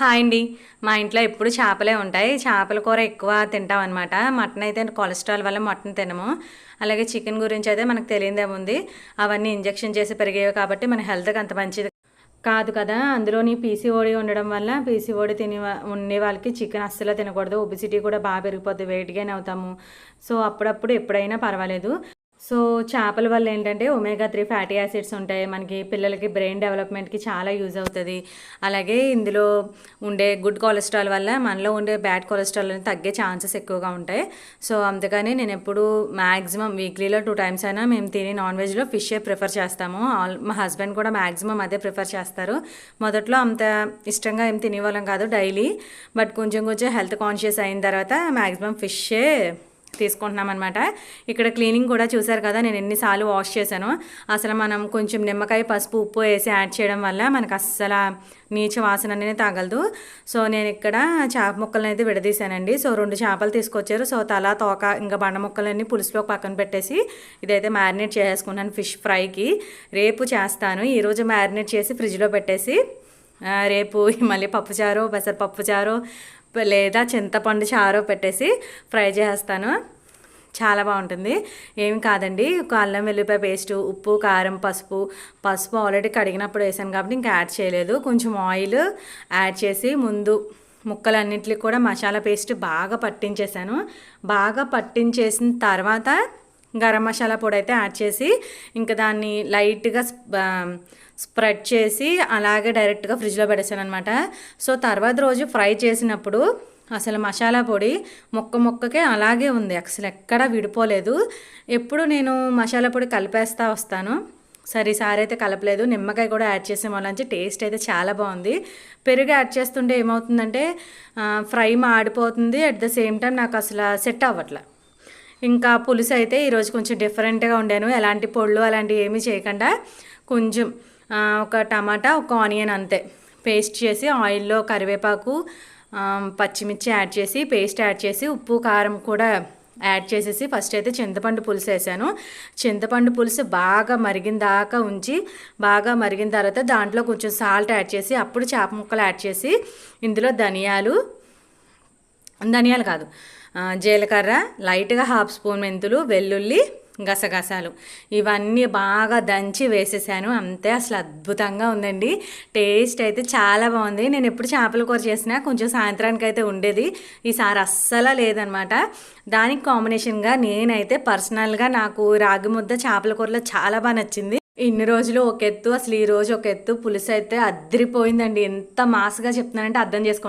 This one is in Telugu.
హాయ్ అండి. మా ఇంట్లో ఎప్పుడు చేపలే ఉంటాయి. చేపల కూర ఎక్కువ తింటాం అనమాట మటన్ అయితే కొలెస్ట్రాల్ వల్ల మటన్ తినము. అలాగే చికెన్ గురించి అయితే మనకు తెలియదేముంది అవన్నీ ఇంజెక్షన్ చేసి పెరిగేవి కాబట్టి మన హెల్త్కి అంత మంచిది కాదు కదా. అందులోని పీసీఓడి ఉండడం వల్ల పీసీఓడి తినే ఉండే వాళ్ళకి చికెన్ అస్సలు తినకూడదు. ఒబిసిటీ కూడా బాగా పెరిగిపోద్ది. వెయిట్ గెయిన్ అవుతాము. సో అప్పుడప్పుడు ఎప్పుడైనా పర్వాలేదు. సో చేపల వల్ల ఏంటంటే ఒమేగా త్రీ ఫ్యాటీ యాసిడ్స్ ఉంటాయి. మనకి పిల్లలకి బ్రెయిన్ డెవలప్మెంట్కి చాలా యూజ్ అవుతుంది. అలాగే ఇందులో ఉండే గుడ్ కొలెస్ట్రాల్ వల్ల మనలో ఉండే బ్యాడ్ కొలెస్ట్రాల్ తగ్గే ఛాన్సెస్ ఎక్కువగా ఉంటాయి. సో అందుకని నేను ఎప్పుడు మ్యాక్సిమం వీక్లీలో టూ టైమ్స్ అయినా మేము తిని నాన్ వెజ్లో ఫిషే ప్రిఫర్ చేస్తాము. ఆల్ మా హస్బెండ్ కూడా మ్యాక్సిమం అదే ప్రిఫర్ చేస్తారు. మొదట్లో అంత ఇష్టంగా ఏం తినేవాళ్ళం కాదు డైలీ బట్ కొంచెం కొంచెం హెల్త్ కాన్షియస్ అయిన తర్వాత మ్యాక్సిమం ఫిషే తీసుకుంటున్నాం అనమాట ఇక్కడ క్లీనింగ్ కూడా చూసారు కదా నేను ఎన్నిసార్లు వాష్ చేశాను. అసలు మనం కొంచెం నిమ్మకాయ పసుపు ఉప్పు వేసి యాడ్ చేయడం వల్ల మనకు అస్సలు నీచ వాసన అనేది తగలదు. సో నేను ఇక్కడ చేప ముక్కలను అయితే విడదీశానండి. సో రెండు చేపలు తీసుకొచ్చారు. సో తల తోక ఇంకా బండ ముక్కలన్నీ పులుసులో పక్కన పెట్టేసి ఇదైతే మ్యారినేట్ చేసేసుకున్నాను ఫిష్ ఫ్రైకి. రేపు చేస్తాను. ఈరోజు మ్యారినేట్ చేసి ఫ్రిడ్జ్లో పెట్టేసి రేపు మళ్ళీ పప్పుచారు పెసరపప్పుచారు లేదా చింతపండు చారు పెట్టేసి ఫ్రై చేస్తాను. చాలా బాగుంటుంది. ఏమి కాదండి ఒక అల్లం వెల్లిపాయ పేస్ట్ ఉప్పు కారం పసుపు. పసుపు ఆల్రెడీ కడిగినప్పుడు వేసాను కాబట్టి ఇంకా యాడ్ చేయలేదు. కొంచెం ఆయిల్ యాడ్ చేసి ముందు ముక్కలన్నింటికి కూడా మసాలా పేస్ట్ బాగా పట్టించేసాను బాగా పట్టించేసిన తర్వాత గరం మసాలా పొడి అయితే యాడ్ చేసి ఇంకా దాన్ని లైట్గా స్ప్రెడ్ చేసి అలాగే డైరెక్ట్గా ఫ్రిడ్జ్లో పెట్టేసాను అనమాట సో తర్వాత రోజు ఫ్రై చేసినప్పుడు అసలు మసాలా పొడి మొక్క మొక్కకే అలాగే ఉంది. అసలు ఎక్కడా విడిపోలేదు. ఎప్పుడు నేను మసాలా పొడి కలిపేస్తా వస్తాను. సరే ఈసారి అయితే కలపలేదు. నిమ్మకాయ కూడా యాడ్ చేసాం వాళ్ళంచి టేస్ట్ అయితే చాలా బాగుంది. పెరుగు యాడ్ చేస్తుంటే ఏమవుతుందంటే ఫ్రై మాడిపోతుంది. అట్ ద సేమ్ టైం నాకు అసలు సెట్ అవ్వట్లే. ఇంకా పులుసు అయితే ఈరోజు కొంచెం డిఫరెంట్గా ఉండాను ఎలాంటి పొళ్ళు అలాంటివి ఏమీ చేయకుండా కొంచెం ఒక టమాటా ఒక ఆనియన్ అంతే. పేస్ట్ చేసి ఆయిల్లో కరివేపాకు పచ్చిమిర్చి యాడ్ చేసి పేస్ట్ యాడ్ చేసి ఉప్పు కారం కూడా యాడ్ చేసేసి ఫస్ట్ అయితే చింతపండు పులుసు వేసాను. చింతపండు పులుసు బాగా మరిగిన దాకా ఉంచి బాగా మరిగిన తర్వాత దాంట్లో కొంచెం సాల్ట్ యాడ్ చేసి అప్పుడు చేప ముక్కలు యాడ్ చేసి ఇందులో ధనియాలు ధనియాలు కాదు. జీలకర్ర లైట్గా హాఫ్ స్పూన్ మెంతులు వెల్లుల్లి గసగసాలు. ఇవన్నీ బాగా దంచి వేసేసాను. అంతే అసలు అద్భుతంగా ఉందండి. టేస్ట్ అయితే చాలా బాగుంది. నేను ఎప్పుడు చేపల కూర చేసినా కొంచెం సాయంత్రానికి అయితే ఉండేది. ఈసారి అస్సలు లేదనమాట. దానికి కాంబినేషన్గా నేనైతే పర్సనల్గా నాకు రాగి ముద్ద చేపల కూరలో చాలా బాగా నచ్చింది. ఇన్ని రోజులు ఒక ఎత్తు అసలు ఈ రోజు ఒక ఎత్తు పులుసు అయితే అద్దరిపోయిందండి ఎంత మాస్గా చెప్తున్నానంటే అర్థం చేసుకోండి.